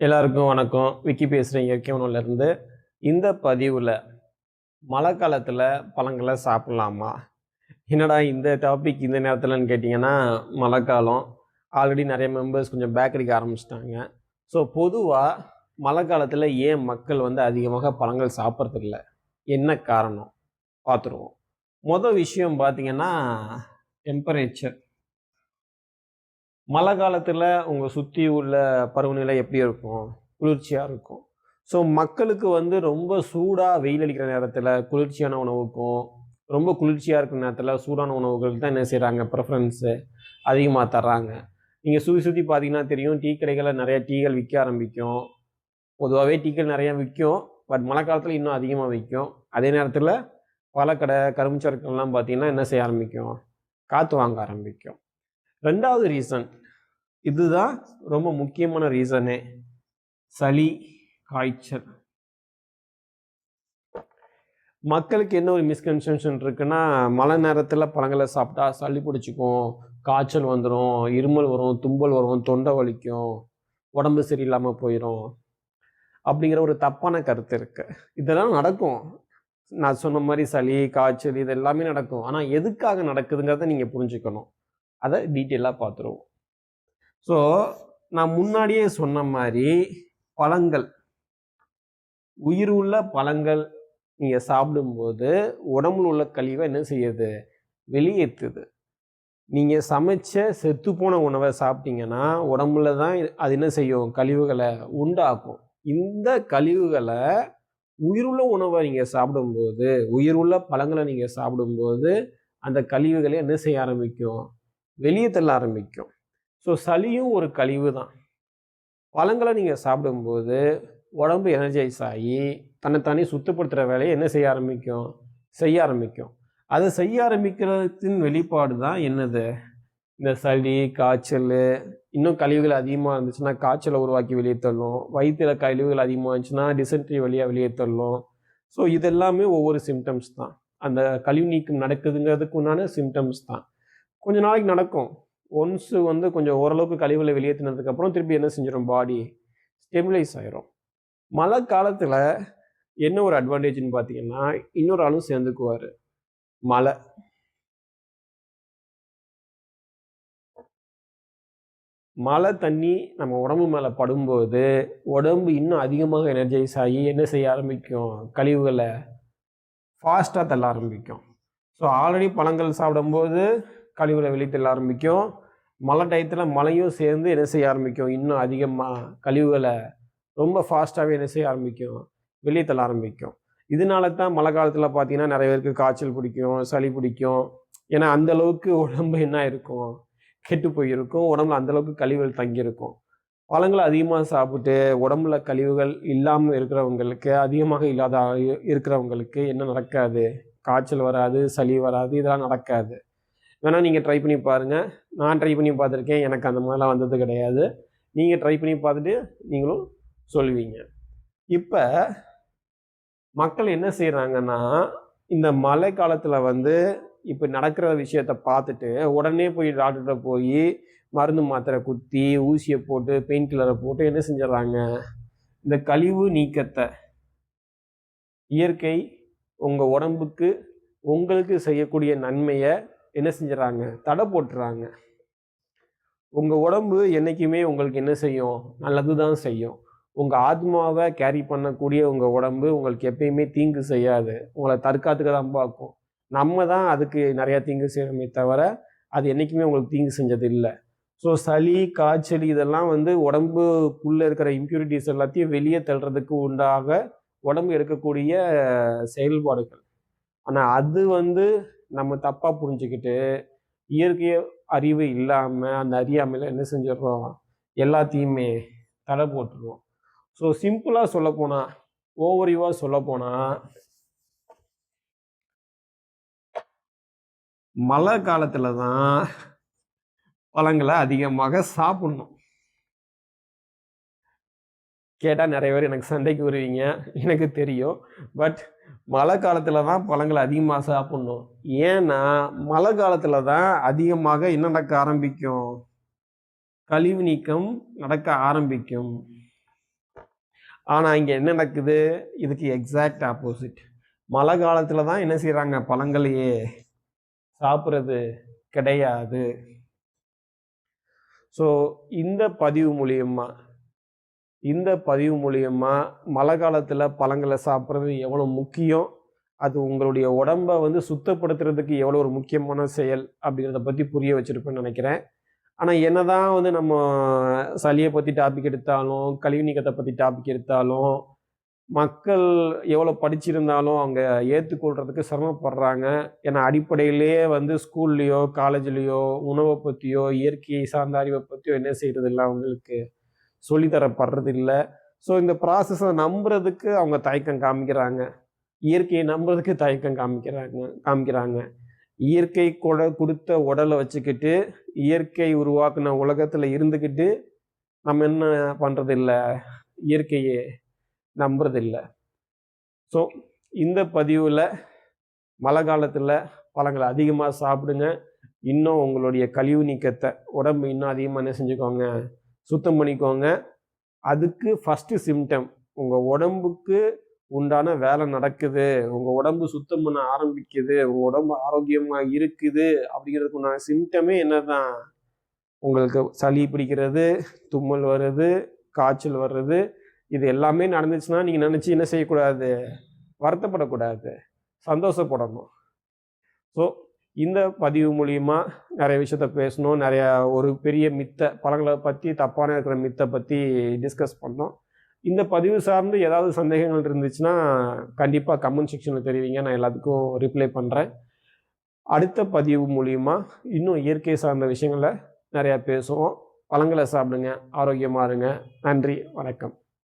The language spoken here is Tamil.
எல்லாருக்கும் வணக்கம். விக்கி பேசுகிறேன் இயற்கை உணவுலேருந்து இந்த பதிவில் மழை காலத்தில் பழங்களை சாப்பிட்லாமா? என்னடா இந்த டாபிக் இந்த நேரத்தில்னு கேட்டிங்கன்னா மழை காலம். ஆல்ரெடி நிறைய மெம்பர்ஸ் கொஞ்சம் பேக்கரிக்கு ஆரம்பிச்சிட்டாங்க. ஸோ பொதுவாக மழை காலத்தில் ஏன் மக்கள் வந்து அதிகமாக பழங்கள் சாப்பிட்றதில்ல? என்ன காரணம்? பார்த்துருவோம். மொதல் விஷயம் பார்த்திங்கன்னா டெம்பரேச்சர் மழை காலத்தில் உங்கள் சுற்றி உள்ள பருவநிலை எப்படி இருக்கும்? குளிர்ச்சியாக இருக்கும். ஸோ மக்களுக்கு வந்து ரொம்ப சூடாக வெயில் அடிக்கிற நேரத்தில் குளிர்ச்சியான உணவுக்கும் ரொம்ப குளிர்ச்சியாக இருக்கிற நேரத்தில் சூடான உணவுகளுக்கு தான் என்ன செய்கிறாங்க ப்ரிஃபரன்ஸு அதிகமாக தர்றாங்க. நீங்கள் சுற்றி சுற்றி பார்த்தீங்கன்னா தெரியும் டீ கடைகளில் நிறையா டீகள் விற்க ஆரம்பிக்கும். பொதுவாகவே டீக்கள் நிறையா விற்கும் பட் மழை காலத்தில் இன்னும் அதிகமாக விற்கும். அதே நேரத்தில் பழக்கடை கரும்பு சரக்குலாம் பார்த்தீங்கன்னா என்ன செய்ய ஆரம்பிக்கும்? காற்று வாங்க ஆரம்பிக்கும். ரெண்டாவது ரீசன் இதுதான் ரொம்ப முக்கியமான ரீசனே சளி காய்ச்சல். மக்களுக்கு என்ன ஒரு மிஸ்கன்செப்ஷன் இருக்குன்னா மழை நேரத்தில் பழங்களை சாப்பிட்டா சளி பிடிச்சிக்கும் காய்ச்சல் வந்துடும் இருமல் வரும் தும்பல் வரும் தொண்டை வலிக்கும் உடம்பு சரியில்லாமல் போயிடும் அப்படிங்கிற ஒரு தப்பான கருத்து இருக்குது இதெல்லாம் நடக்கும். நான் சொன்ன மாதிரி சளி காய்ச்சல் இது எல்லாமே நடக்கும். ஆனால் எதுக்காக நடக்குதுங்கிறத நீங்கள் புரிஞ்சுக்கணும். அதை டீட்டெயிலாக பார்த்துருவோம் ஸோ நான் முன்னாடியே சொன்ன மாதிரி பழங்கள். உயிர் உள்ள பழங்கள் நீங்கள் சாப்பிடும்போது உடம்புல உள்ள கழிவை என்ன செய்யுது? வெளியேற்றுது நீங்கள் சமைச்ச செத்துப்போன உணவை சாப்பிட்டீங்கன்னா உடம்புல தான் அது என்ன செய்யும்? கழிவுகளை உண்டாக்கும். இந்த கழிவுகளை உயிருள்ள உணவை நீங்கள் சாப்பிடும்போது உயிருள்ள பழங்களை நீங்கள் சாப்பிடும்போது அந்த கழிவுகளை என்ன செய்ய ஆரம்பிக்கும்? வெளியே தள்ள ஆரம்பிக்கும். ஸோ சளியும் ஒரு கழிவு தான். பழங்களை நீங்கள் சாப்பிடும்போது உடம்பு எனர்ஜைஸ் ஆகி தன்னைத்தானே சுத்தப்படுத்துகிற வேலையை என்ன செய்ய ஆரம்பிக்கும்? செய்ய ஆரம்பிக்கும். அதை செய்ய ஆரம்பிக்கிறதின் வெளிப்பாடு தான் என்னது? இந்த சளி காய்ச்சல் இன்னும் கழிவுகள் அதிகமாக இருந்துச்சுன்னா காய்ச்சலை உருவாக்கி வெளியே தள்ளும். வயிற்றில் கழிவுகள் அதிகமாக இருந்துச்சுன்னா டிசென்ட்ரி வழியாக வெளியே தள்ளும். ஸோ இதெல்லாமே ஒவ்வொரு சிம்டம்ஸ் தான். அந்த கழிவு நீக்கம் நடக்குதுங்கிறதுக்கு உண்டான சிம்டம்ஸ் தான். கொஞ்ச நாளைக்கு நடக்கும். ஒன்ஸ் வந்து கொஞ்சம் ஓரளவுக்கு கழிவுகளை வெளியேற்றினதுக்கப்புறம் திருப்பி என்ன செஞ்சிடும் பாடி ஸ்டெபிலைஸ் ஆயிரும். மழை காலத்தில் என்ன ஒரு அட்வான்டேஜ்னு பார்த்தீங்கன்னா இன்னொரு ஆளும் சேர்ந்துக்குவார். மழை. மழை தண்ணி நம்ம உடம்பு மேலே படும்போது உடம்பு இன்னும் அதிகமாக எனர்ஜைஸ் ஆகி என்ன செய்ய ஆரம்பிக்கும்? கழிவுகளை ஃபாஸ்ட்டாக தள்ள ஆரம்பிக்கும். ஸோ ஆல்ரெடி பழங்கள் சாப்பிடும்போது கழிவுகளை வெளித்தள்ள ஆரம்பிக்கும். மழை டயத்தில் மழையும் சேர்ந்து என்ன செய்ய ஆரம்பிக்கும்? இன்னும் அதிகமாக கழிவுகளை ரொம்ப ஃபாஸ்ட்டாகவே என்ன செய்ய ஆரம்பிக்கும்? வெளியே தள்ள ஆரம்பிக்கும். இதனால தான் மழை காலத்தில் பார்த்தீங்கன்னா நிறைய பேருக்கு காய்ச்சல் பிடிக்கும் சளி பிடிக்கும். ஏன்னா அந்த அளவுக்கு உடம்பு என்ன இருக்கும் கெட்டு போயிருக்கும். உடம்புல அந்த அளவுக்கு கழிவுகள் தங்கியிருக்கும். பழங்களை அதிகமாக சாப்பிட்டு உடம்புல கழிவுகள் இல்லாமல் இருக்கிறவங்களுக்கு அதிகமாக இல்லாத இருக்கிறவங்களுக்கு என்ன நடக்காது? காய்ச்சல் வராது சளி வராது இதெல்லாம் நடக்காது. வேணால் நீங்கள் ட்ரை பண்ணி பாருங்கள் நான் ட்ரை பண்ணி பார்த்துருக்கேன். எனக்கு அந்த மாதிரிலாம் வந்தது கிடையாது. நீங்கள் ட்ரை பண்ணி பார்த்துட்டு நீங்களும் சொல்லுவீங்க இப்போ மக்கள் என்ன செய்கிறாங்கன்னா இந்த மழை காலத்தில் வந்து இப்போ நடக்கிற விஷயத்த பார்த்துட்டு உடனே போய் டாக்டர்கிட்ட போய் மருந்து மாத்திரை குத்தி ஊசியை போட்டு பெயின் கில்லரை போட்டு என்ன செஞ்சிடறாங்க இந்த கழிவு நீக்கத்தை இயற்கை உங்கள் உடம்புக்கு உங்களுக்கு செய்யக்கூடிய நன்மையை என்ன செஞ்சிடறாங்க தடை போட்டுறாங்க. உங்கள் உடம்பு என்றைக்குமே உங்களுக்கு என்ன செய்யும்? நல்லது தான் செய்யும். உங்கள் ஆத்மாவை கேரி பண்ணக்கூடிய உங்கள் உடம்பு உங்களுக்கு எப்பயுமே தீங்கு செய்யாது. உங்களை தற்காத்துக்க தான் பார்க்கும். நம்ம தான் அதுக்கு நிறையா தீங்கு செய்யணுமே தவிர அது என்றைக்குமே உங்களுக்கு தீங்கு செஞ்சது இல்லை ஸோ சளி காய்ச்சல் இதெல்லாம் வந்து உடம்புக்குள்ளே இருக்கிற இம்ப்யூரிட்டிஸ் எல்லாத்தையும் வெளியே தள்ளுறதுக்கு உண்டாக உடம்பு எடுக்கக்கூடிய செயல்பாடுகள். ஆனால் அது வந்து நம்ம தப்பாக புரிஞ்சுக்கிட்டு இயற்கை அறிவு இல்லாமல் அந்த அறியாமையில் என்ன செஞ்சிடுறோம்? எல்லாத்தையுமே தடை போட்டுருவோம். ஸோ சிம்பிளாக சொல்லப்போனால் ஓவரிவாக சொல்லப்போனால் மழை காலத்தில் தான் பழங்களை அதிகமாக சாப்பிடணும். கேட்டால் நிறைய பேர் எனக்கு சண்டைக்கு வருவீங்க எனக்கு தெரியும். பட் மழை காலத்தில் தான் பழங்களை அதிகமாக சாப்பிட்ணும். ஏன்னா மழை காலத்தில் தான் அதிகமாக என்ன நடக்க ஆரம்பிக்கும்? கழிவு நீக்கம் நடக்க ஆரம்பிக்கும். ஆனால் இங்கே என்ன நடக்குது? இதுக்கு எக்ஸாக்ட் ஆப்போசிட் மழை காலத்தில் தான் என்ன செய்கிறாங்க பழங்களையே சாப்பிட்றது கிடையாது. ஸோ இந்த பதிவு மூலியமாக இந்த பதிவு மூலியமாக மழை காலத்தில் பழங்களை சாப்பிட்றது எவ்வளோ முக்கியம்? அது உங்களுடைய உடம்பை வந்து சுத்தப்படுத்துறதுக்கு எவ்வளோ ஒரு முக்கியமான செயல் அப்படிங்கிறத பற்றி புரிய வச்சுருப்பேன்னு நினைக்கிறேன். ஆனால் என்ன தான் வந்து நம்ம சளியை பற்றி டாபிக் எடுத்தாலும் கழிவு நீக்கத்தை பற்றி டாபிக் எடுத்தாலும் மக்கள் எவ்வளோ படிச்சிருந்தாலும் அவங்க ஏற்றுக்கொள்றதுக்கு சிரமப்படுறாங்க. ஏன்னா அடிப்படையிலேயே வந்து ஸ்கூல்லையோ காலேஜ்லேயோ உணவை பற்றியோ இயற்கையை சார்ந்த அறிவை பற்றியோ என்ன செய்கிறது இல்லை அவங்களுக்கு? சொல்லித்தரப்படுறது இல்லை ஸோ இந்த ப்ராசஸை நம்புறதுக்கு அவங்க தயக்கம் காமிக்கிறாங்க. இயற்கையை நம்புறதுக்கு தயக்கம் காமிக்கிறாங்க காமிக்கிறாங்க. இயற்கை கொட கொடுத்த உடலை வச்சுக்கிட்டு இயற்கை உருவாக்குன உலகத்தில் இருந்துக்கிட்டு நம்ம என்ன பண்ணுறது இல்லை இயற்கையை நம்புறதில்லை. ஸோ இந்த பதிவில் மழை காலத்தில் பழங்களை அதிகமாக சாப்பிடுங்க. இன்னும் உங்களுடைய கழிவு நீக்கத்தை உடம்பு இன்னும் அதிகமாக என்ன செஞ்சுக்கோங்க? சுத்தம் பண்ணிக்கோங்க. அதுக்கு ஃபஸ்ட்டு சிம்டம் உங்கள் உடம்புக்கு உண்டான வேலை நடக்குது உங்கள் உடம்பு சுத்தம் பண்ண ஆரம்பிக்குது உங்கள் உடம்பு ஆரோக்கியமாக இருக்குது அப்படிங்கிறதுக்கு உண்டான சிம்டமே என்ன தான் உங்களுக்கு சளி பிடிக்கிறது தும்மல் வருது காய்ச்சல் வர்றது இது எல்லாமே நடந்துச்சுன்னா நீங்கள் நினச்சி என்ன செய்யக்கூடாது? வருத்தப்படக்கூடாது. சந்தோஷப்படணும். ஸோ இந்த பதிவு மூலிமா நிறைய விஷயத்த பேசணும். நிறையா ஒரு பெரிய மித்தை பழங்களை பற்றி தப்பான இருக்கிற மித்தை பற்றி டிஸ்கஸ் பண்ணோம். இந்த பதிவு சார்ந்து ஏதாவது சந்தேகங்கள் இருந்துச்சுன்னா கண்டிப்பாக கமெண்ட் செக்ஷனில் தெரிவிங்க. நான் எல்லாத்துக்கும் ரிப்ளை பண்ணுறேன் அடுத்த பதிவு மூலிமா இன்னும் இயற்கை சார்ந்த விஷயங்களை நிறையா பேசுவோம். பழங்களை சாப்பிடுங்க ஆரோக்கியமாக இருங்க. நன்றி வணக்கம்.